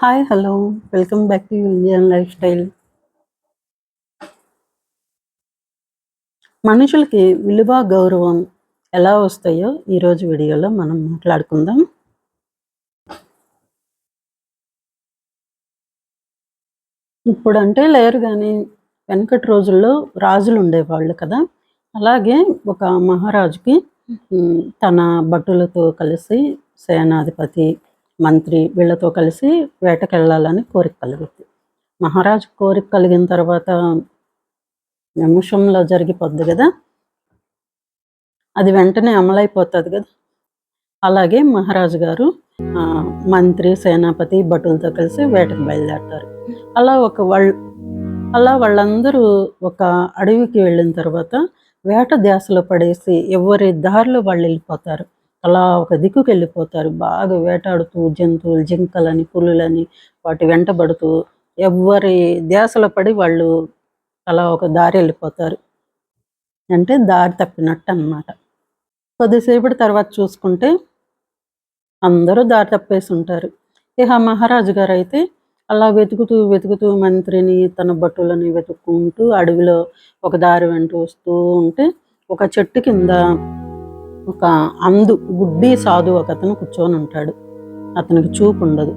Hi hello. Welcome back to Indian life style మనుషులకి విలువ గౌరవం ఎలా వస్తాయో ఈరోజు వీడియోలో మనం మాట్లాడుకుందాం. ఇప్పుడు అంటే లేరు కానీ వెనకటి రోజుల్లో రాజులు ఉండేవాళ్ళు కదా. అలాగే ఒక మహారాజుకి తన భటులతో కలిసి సేనాధిపతి మంత్రి వీళ్ళతో కలిసి వేటకెళ్ళాలని కోరిక కలిగింది. మహారాజు కోరిక కలిగిన తర్వాత నిమిషంలో జరిగిపోద్ది కదా. అది వెంటనే అమలైపోతుంది కదా. అలాగే మహారాజు గారు మంత్రి సేనాపతి భటులతో కలిసి వేటకు బయలుదేరతారు. అలా ఒక వాళ్ళ అలా వాళ్ళందరూ ఒక అడవికి వెళ్ళిన తర్వాత వేట ధ్యాసలో పడేసి ఎవరి దారిలో వాళ్ళు వెళ్ళిపోతారు. అలా ఒక దిక్కుకి వెళ్ళిపోతారు బాగా వేటాడుతూ జంతువులు జింకలని పులులని వాటి వెంటబడుతూ ఎవరి ధ్యాసలో పడి వాళ్ళు అలా ఒక దారి వెళ్ళిపోతారు అంటే దారి తప్పినట్టు అన్నమాట కొద్దిసేపటి తర్వాత చూసుకుంటే అందరూ దారి తప్పేసి ఉంటారు ఇక మహారాజు గారు అయితే అలా వెతుకుతూ వెతుకుతూ మంత్రిని తన భటులని వెతుక్కుంటూ అడవిలో ఒక దారి వెంట వస్తూ ఉంటే ఒక చెట్టు కింద ఒక అందు గుడ్డి సాధు ఒక అతను కూర్చొని ఉంటాడు. అతనికి చూపు ఉండదు.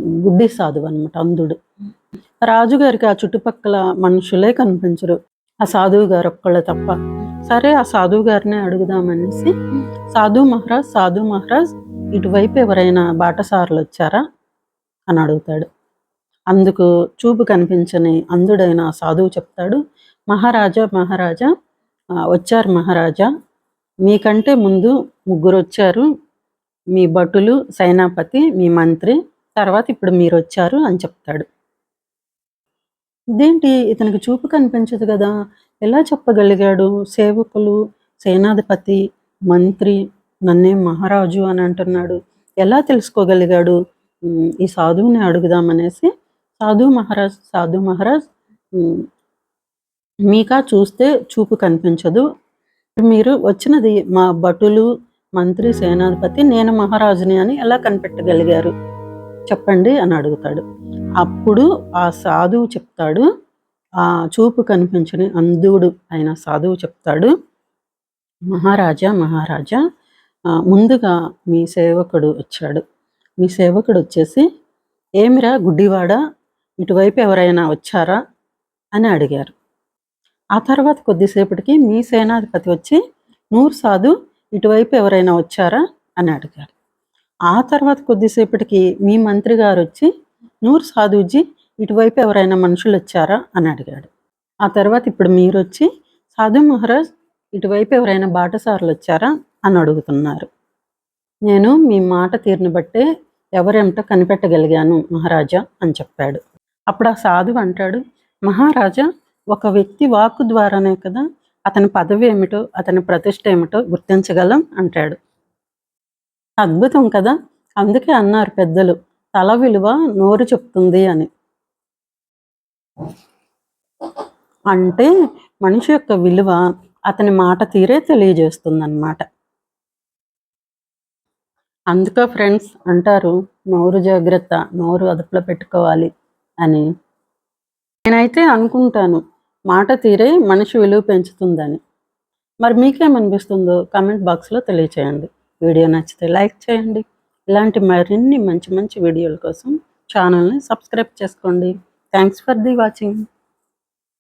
గుడ్డి సాధువు అనమాట అంధుడు. రాజుగారికి ఆ చుట్టుపక్కల మనుషులే కనిపించరు. ఆ సాధువు గారు ఒక్కళ్ళే తప్ప. సరే ఆ సాధువు గారినే అడుగుదామనేసి సాధు మహారాజ్ సాధు మహారాజ్ ఇటువైపు ఎవరైనా బాటసారులు వచ్చారా? అని అడుగుతాడు. అందుకు చూపు కనిపించని అందుడైన సాధువు చెప్తాడు మహారాజా మహారాజా వచ్చారు మహారాజా మీకంటే ముందు ముగ్గురు వచ్చారు మీ భటులు సైనాపతి మీ మంత్రి తర్వాత ఇప్పుడు మీరు వచ్చారు అని చెప్తాడు. ఇదేంటి? ఇతనికి చూపు కనిపించదు కదా. ఎలా చెప్పగలిగాడు? సేవకులు సేనాధిపతి మంత్రి నన్నే మహారాజు అని అంటున్నాడు. ఎలా తెలుసుకోగలిగాడు? ఈ సాధువుని అడుగుదామనేసి సాధు మహారాజ్ సాధు మహారాజ్ మీకా చూస్తే చూపు కనిపించదు మీరు వచ్చినది మా భటులు మంత్రి సేనాధిపతి నేను మహారాజుని అని ఎలా కనిపెట్టగలిగారు? చెప్పండి అని అడుగుతాడు. అప్పుడు ఆ సాధువు చెప్తాడు. ఆ చూపు కనిపించని అంధుడు అయిన సాధువు చెప్తాడు. మహారాజా మహారాజా ముందుగా మీ సేవకుడు వచ్చాడు. మీ సేవకుడు వచ్చేసి ఏమిరా గుడ్డివాడా? ఇటువైపు ఎవరైనా వచ్చారా? అని అడిగారు. ఆ తర్వాత కొద్దిసేపటికి మీ సేనాధిపతి వచ్చి నూరు సాధు ఇటువైపు ఎవరైనా వచ్చారా? అని అడిగారు ఆ తర్వాత కొద్దిసేపటికి మీ మంత్రి గారు వచ్చి నూరు సాధుజీ ఇటువైపు ఎవరైనా మనుషులు వచ్చారా? అని అడిగాడు. ఆ తర్వాత ఇప్పుడు మీరు వచ్చి సాధు మహారాజ్ ఇటువైపు ఎవరైనా బాటసారులు వచ్చారా? అని అడుగుతున్నారు. నేను మీ మాట తీరుని బట్టే ఎవరేమిటో కనిపెట్టగలిగాను మహారాజా అని చెప్పాడు. అప్పుడు ఆ సాధువు అంటాడు మహారాజా ఒక వ్యక్తి వాక్కు ద్వారానే కదా అతని పదవి ఏమిటో అతని ప్రతిష్ట ఏమిటో గుర్తించగలం అంటాడు. అద్భుతం కదా? అందుకే అన్నారు పెద్దలు తల విలువ నోరు చెప్తుంది అని. అంటే మనిషి యొక్క విలువ అతని మాట తీరే తెలియజేస్తుందన్నమాట. అందుకే ఫ్రెండ్స్ అంటారు నోరు జాగ్రత్త నోరు అదుపులో పెట్టుకోవాలి అని. నేనైతే అనుకుంటాను మాట తీరే మనిషి విలువ పెంచుతుందని. మరి మీకేమనిపిస్తుందో కమెంట్ బాక్స్లో తెలియచేయండి. వీడియో నచ్చితే లైక్ చేయండి. ఇలాంటి మరిన్ని మంచి మంచి వీడియోల కోసం ఛానల్ని సబ్స్క్రైబ్ చేసుకోండి. Thanks for the watching.